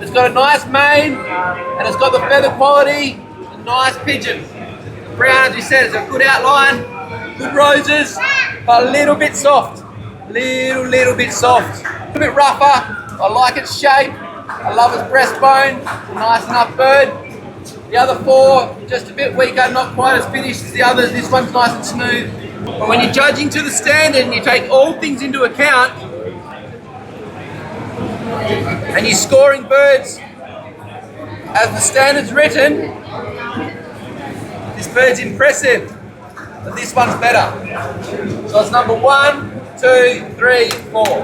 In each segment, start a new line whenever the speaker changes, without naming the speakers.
It's got a nice mane and it's got the feather quality, a nice pigeon. Brown, as we said, it's a good outline, good roses, but a little bit soft. Little, little bit soft. A little bit rougher. I like its shape. I love its breastbone. Nice enough bird. The other four, just a bit weaker, not quite as finished as the others. This one's nice and smooth. But when you're judging to the standard and you take all things into account, and you're scoring birds. As the standards written, this bird's impressive, but this one's better. So it's number one, two, three, four.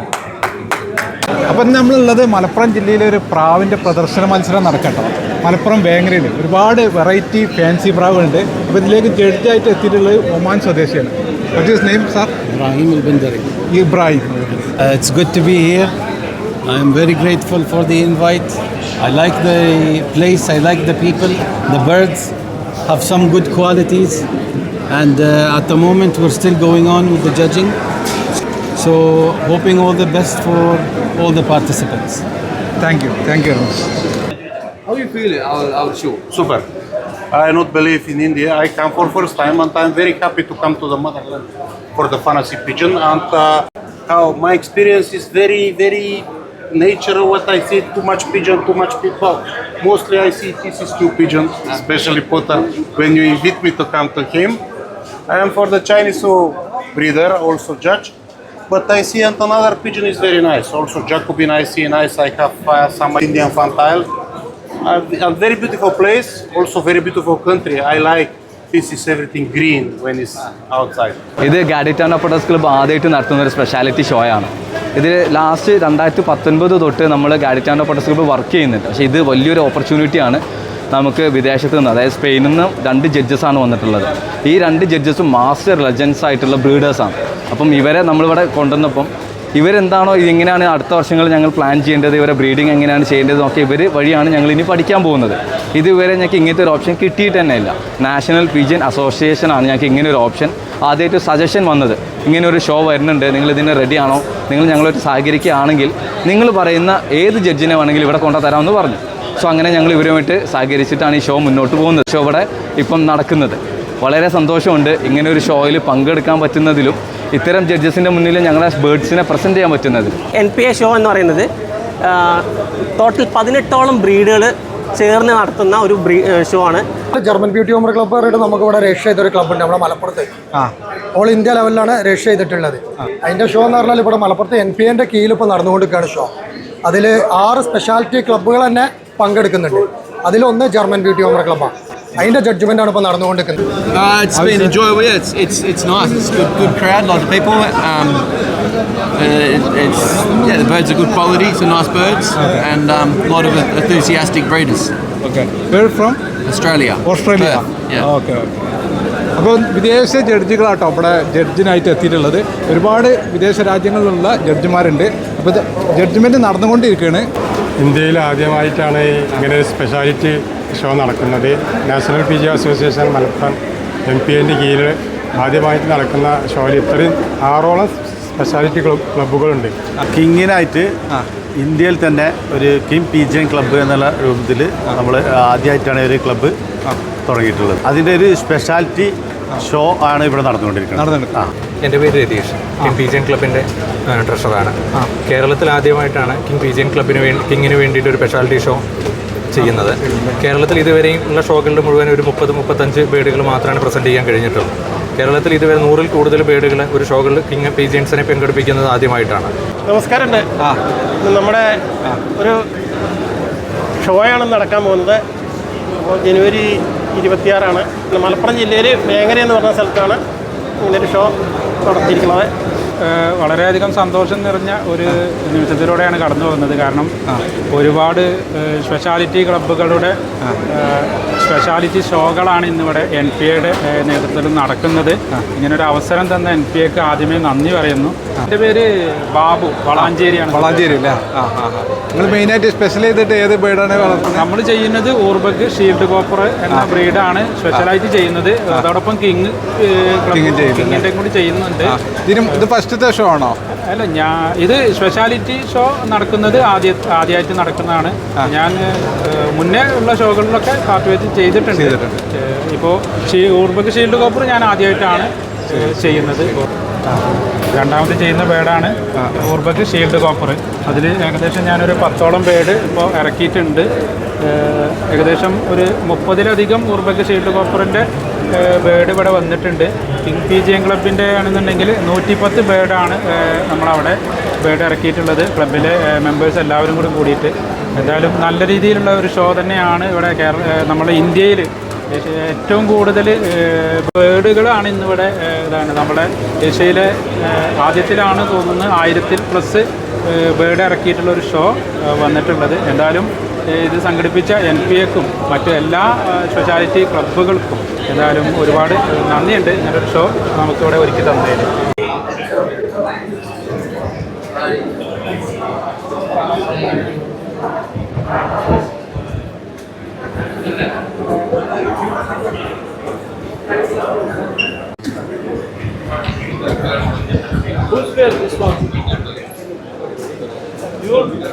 അപ്പം നമ്മളുള്ളത് മലപ്പുറം ജില്ലയിലെ ഒരു പ്രാവിന്റെ പ്രദർശന മത്സരം നടക്കട്ടോ. മലപ്പുറം വേങ്ങരയിൽ ഒരുപാട് variety fancy പ്രാവുകളുണ്ട്. അപ്പോൾ ഇതിലേക്ക് ജഡ്ജായിട്ട് എത്തിയിട്ടുള്ളത് ഒമാൻ സ്വദേശിയാണ്. What is name sir
Ibrahim.
Ibrahim.
It's good to be be I am very grateful for the invite. I like the place, I like the people. The birds have some good qualities, and uh, at the moment we're still going on with the judging. So, hoping all the best for all the participants.
Thank you, thank you.
How you feel I'll show?
Super. I not believe in India. I come for first time, and I'm very happy to come to the motherland for the fantasy pigeon. And uh, how my experience is very, very nature. What I see, too much pigeon, too much people. Mostly I see this is two pigeons, especially Potter. When you invite me to come to him, I am for the Chinese uh, breeder, also judge. But I see and another pigeon is very nice. Also Jacobin I see nice. I have uh, some Indian fantail. A, a very beautiful place, also very beautiful country. I like this is everything green when it's outside.
ഇത് ഗാഡിറ്റാൻ products club ആദ്യമായിട്ട് നടത്തുന്ന ഒരു speciality show ആണ്. ഇത് last രണ്ടായിരത്തി പത്തൊൻപത് തൊട്ട് നമ്മൾ ഗാഡിറ്റാൻ പ്രൊഡക്ട്സ് ക്ലബ്ബ് വർക്ക് ചെയ്യുന്നുണ്ട്. പക്ഷേ ഇത് വലിയൊരു ഓപ്പർച്യൂണിറ്റിയാണ് നമുക്ക് വിദേശത്ത് നിന്ന് അതായത് സ്പെയിനിൽ നിന്ന് രണ്ട് ജഡ്ജസാണ് വന്നിട്ടുള്ളത്. ഈ രണ്ട് ജഡ്ജസും മാസ്റ്റർ ലെജൻസ് ആയിട്ടുള്ള ബ്രീഡേഴ്സാണ് അപ്പം ഇവരെ നമ്മളിവിടെ കൊണ്ടുവന്നപ്പം ഇവരെന്താണോ ഇതെങ്ങനെയാണ് അടുത്ത വർഷങ്ങൾ ഞങ്ങൾ പ്ലാൻ ചെയ്യേണ്ടത് ഇവരെ ബ്രീഡിങ് എങ്ങനെയാണ് ചെയ്യേണ്ടത് നോക്കി ഇവർ വഴിയാണ് ഞങ്ങൾ ഇനി പഠിക്കാൻ പോകുന്നത്. ഇതുവരെ ഞങ്ങൾക്ക് ഇങ്ങനത്തെ ഒരു ഓപ്ഷൻ കിട്ടിയിട്ട് തന്നെ ഇല്ല. നാഷണൽ പിജിയൻ അസോസിയേഷനാണ് ഞങ്ങൾക്ക് ഇങ്ങനെ ഒരു ഓപ്ഷൻ ആദ്യമായിട്ട് സജഷൻ വന്നത്. ഇങ്ങനെ ഒരു ഷോ വരുന്നുണ്ട്. നിങ്ങൾ ഇതിന് റെഡിയാണോ നിങ്ങൾ ഞങ്ങളൊരു സഹകരിക്കുകയാണെങ്കിൽ നിങ്ങൾ പറയുന്ന ഏത് ജഡ്ജിനെ വേണമെങ്കിലും ഇവിടെ കൊണ്ടുതരാമെന്ന് പറഞ്ഞു. സോ അങ്ങനെ ഞങ്ങൾ ഇവരുമായിട്ട് സഹകരിച്ചിട്ടാണ് ഈ ഷോ മുന്നോട്ട് പോകുന്നത്. ഷോ ഇവിടെ ഇപ്പം നടക്കുന്നത്. വളരെ സന്തോഷമുണ്ട്. ഇങ്ങനെ ഒരു ഷോയിൽ പങ്കെടുക്കാൻ പറ്റുന്നതിലും ഇത്തരം ജഡ്ജസിന്റെ മുന്നിൽ ഞങ്ങളുടെ ബേർഡ്സിനെ പ്രസന്റ് ചെയ്യാൻ പറ്റുന്നത്?
എൻ പി എ ഷോ എന്ന് പറയുന്നത് ടോട്ടൽ പതിനെട്ടോളം ബ്രീഡുകൾ ചേർന്ന് നടത്തുന്ന ഒരു ഷോ ആണ്.
ജർമ്മൻ ബ്യൂട്ടി ഹോമർ ക്ലബ്ബ് പറഞ്ഞിട്ട് നമുക്ക് ഇവിടെ രജിസ്റ്റർ ചെയ്തൊരു ക്ലബ്ബുണ്ട് നമ്മുടെ മലപ്പുറത്ത്. ഓൾ ഇന്ത്യ ലെവലിലാണ് രജിസ്റ്റർ ചെയ്തിട്ടുള്ളത്. അതിന്റെ ഷോ എന്ന് പറഞ്ഞാൽ ഇവിടെ മലപ്പുറത്ത് എൻ പി എന്റെ കീഴിൽ ഇപ്പോൾ നടന്നുകൊണ്ടിരിക്കുകയാണ് ഷോ അതിൽ ആറ് സ്പെഷ്യാലിറ്റി ക്ലബ്ബുകൾ തന്നെ പങ്കെടുക്കുന്നുണ്ട്. അതിലൊന്ന് ജർമ്മൻ ബ്യൂട്ടി ഹോമർ ക്ലബ്ബാണ്. അതിന്റെ ജഡ്ജ്മെന്റ് ആണ് ഇപ്പോൾ നടന്നുകൊണ്ടിരിക്കുന്നത്
Uh, it's yeah, the birds are good quality. Some nice birds, okay. and um, a um, lot of enthusiastic breeders.
Okay, where from?
Australia.
Australia.
Perth. Yeah.
Ah, okay. okay. അപ്പോൾ വിദേശ ജഡ്ജികളാട്ടോ അവിടെ ജഡ്ജിനായിട്ട് എത്തിയിട്ടുള്ളത് ഒരുപാട് വിദേശ രാജ്യങ്ങളിലുള്ള ജഡ്ജിമാരുണ്ട് അപ്പോൾ ജഡ്ജ്മെന്റ് നടന്നുകൊണ്ടിരിക്കുകയാണ്
ഇന്ത്യയിൽ ആദ്യമായിട്ടാണ് ഇങ്ങനെ ഒരു സ്പെഷ്യാലിറ്റി ഷോ നടക്കുന്നത് national P G association Malappuram M P എന്റെ കീഴിൽ ആദ്യമായിട്ട് നടക്കുന്ന ഷോയിൽ ഇത്രയും ആറോളം സ്പെഷ്യാലിറ്റി ക്ലബ് ക്ലബ്ബുകളുണ്ട്
കിങ്ങിനായിട്ട് ഇന്ത്യയിൽ തന്നെ ഒരു king P G N club എന്നുള്ള രൂപത്തിൽ നമ്മൾ ആദ്യമായിട്ടാണ് ഒരു ക്ലബ്ബ് തുടങ്ങിയിട്ടുള്ളത്. അതിന്റെ ഒരു സ്പെഷ്യാലിറ്റി ഷോ ആണ് ഇവിടെ നടന്നുകൊണ്ടിരിക്കുന്നത്. ആ.
എന്റെ പേര് രതീഷ്. കിങ് എൻ ക്ലബിന്റെ ട്രഷറാണ് കേരളത്തിൽ ആദ്യമായിട്ടാണ് കിങ് പി ജി എൻ ക്ലബിന് വേണ്ടി കിങ്ങിന് വേണ്ടിയിട്ട് ഒരു സ്പെഷ്യാലിറ്റി ഷോ ചെയ്യുന്നത്. കേരളത്തിൽ ഇതുവരെയും ഉള്ള ഷോകളിൽ മുഴുവൻ ഒരു മുപ്പത് മുപ്പത്തഞ്ച് ബേഡുകൾ മാത്രമാണ് പ്രസന്റ് ചെയ്യാൻ കഴിഞ്ഞിട്ടുള്ളൂ. കേരളത്തിൽ ഇതുവരെ നൂറിൽ കൂടുതൽ ബേഡുകൾ ഒരു ഷോകളിൽ കിങ് പീജിയൻസിനെ പങ്കെടുപ്പിക്കുന്നത് ആദ്യമായിട്ടാണ്.
നമസ്കാരമുണ്ട് നമ്മുടെ ഒരു ഷോയാണ് നടക്കാൻ പോകുന്നത്. ജനുവരി ഇരുപത്തിയാറാണ്. മലപ്പുറം ജില്ലയിൽ വേങ്ങര എന്ന് പറഞ്ഞ സ്ഥലത്താണ് ഇങ്ങനൊരു ഷോ നടത്തിയിരിക്കുന്നത്.
വളരെയധികം സന്തോഷം നിറഞ്ഞ ഒരു നിമിഷത്തിലൂടെയാണ് കടന്നു പോകുന്നത്. കാരണം ഒരുപാട് സ്പെഷ്യാലിറ്റി ക്ലബ്ബുകളുടെ സ്പെഷ്യാലിറ്റി ഷോകളാണ് ഇന്നിവിടെ എൻ പി എയുടെ നേതൃത്വത്തിൽ നടക്കുന്നത്. ഇങ്ങനൊരു അവസരം തന്ന എൻ പി എക്ക് ആദ്യമേ നന്ദി പറയുന്നു. എന്റെ പേര് ബാബു വളാഞ്ചേരിയാണ്.
വളാഞ്ചേരി അല്ലേ? നിങ്ങൾ മെയിനായിട്ട് സ്പെഷ്യൽ ചെയ്തിട്ട് ഏത് ബ്രീഡാണ് വളർത്തുന്നത്?
നമ്മൾ ചെയ്യുന്നത് ഊർബക്ക് ഷീൽഡ് കോപ്പർ എന്ന ബ്രീഡാണ് സ്പെഷ്യലായിട്ട് ചെയ്യുന്നത്. അതോടൊപ്പം കിങ്. കിങ്ങിന്റെ കൂടി ചെയ്യുന്നുണ്ട്.
ഇതിനും ഇത് ഫസ്റ്റത്തെ ഷോ ആണോ?
അല്ല ഞാൻ ഇത് സ്പെഷ്യാലിറ്റി ഷോ നടക്കുന്നത് ആദ്യ ആദ്യമായിട്ട് നടക്കുന്നതാണ്. ഞാൻ മുന്നേ ഉള്ള ഷോകളിലൊക്കെ പാർട്ടിസിപ്പേറ്റ് ചെയ്തിട്ടുണ്ട്.
ചെയ്തിട്ടുണ്ട്.
ഇപ്പോൾ ഊർബക്ക് ഷീൽഡ് കോപ്പർ ഞാൻ ആദ്യമായിട്ടാണ് ചെയ്യുന്നത്. രണ്ടാമത് ചെയ്യുന്ന ബേഡാണ് ഊർബക്ക് ഷീൽഡ് കോപ്പർ അതിൽ ഏകദേശം ഞാനൊരു പത്തോളം ബേഡ് ഇപ്പോൾ ഇറക്കിയിട്ടുണ്ട്. ഏകദേശം ഒരു മുപ്പതിലധികം ഊർബക്ക് ഷീൽഡ് കോപ്പറിന്റെ ബേഡ് ഇവിടെ വന്നിട്ടുണ്ട്. കിങ് പി ജി എം ക്ലബിന്റെ ആണെന്നുണ്ടെങ്കിൽ നൂറ്റിപ്പത്ത് ബേഡാണ് നമ്മളവിടെ ബേഡ് ഇറക്കിയിട്ടുള്ളത്. ക്ലബിലെ മെമ്പേഴ്സ് എല്ലാവരും കൂടി കൂടിയിട്ട്. എന്തായാലും നല്ല രീതിയിലുള്ള ഒരു ഷോ തന്നെയാണ് ഇവിടെ കേരള നമ്മുടെ ഇന്ത്യയിൽ ഏറ്റവും കൂടുതൽ ബേഡുകളാണ് ഇന്നിവിടെ ഇതാണ് നമ്മുടെ ഏഷ്യയിലെ ആദ്യത്തിലാണ് തോന്നുന്നത് ആയിരത്തിൽ പ്ലസ് ബേഡ് ഇറക്കിയിട്ടുള്ള ഒരു ഷോ വന്നിട്ടുള്ളത്. എന്തായാലും ഇത് സംഘടിപ്പിച്ച എൻ പി എക്കും മറ്റു എല്ലാ സ്പെഷ്യാലിറ്റി ക്ലബ്ബുകൾക്കും എന്തായാലും ഒരുപാട് നന്ദിയുണ്ട് ഇങ്ങനൊരു ഷോ നമുക്കിവിടെ ഒരുക്കി തന്നതിന് Who's this responsible? You're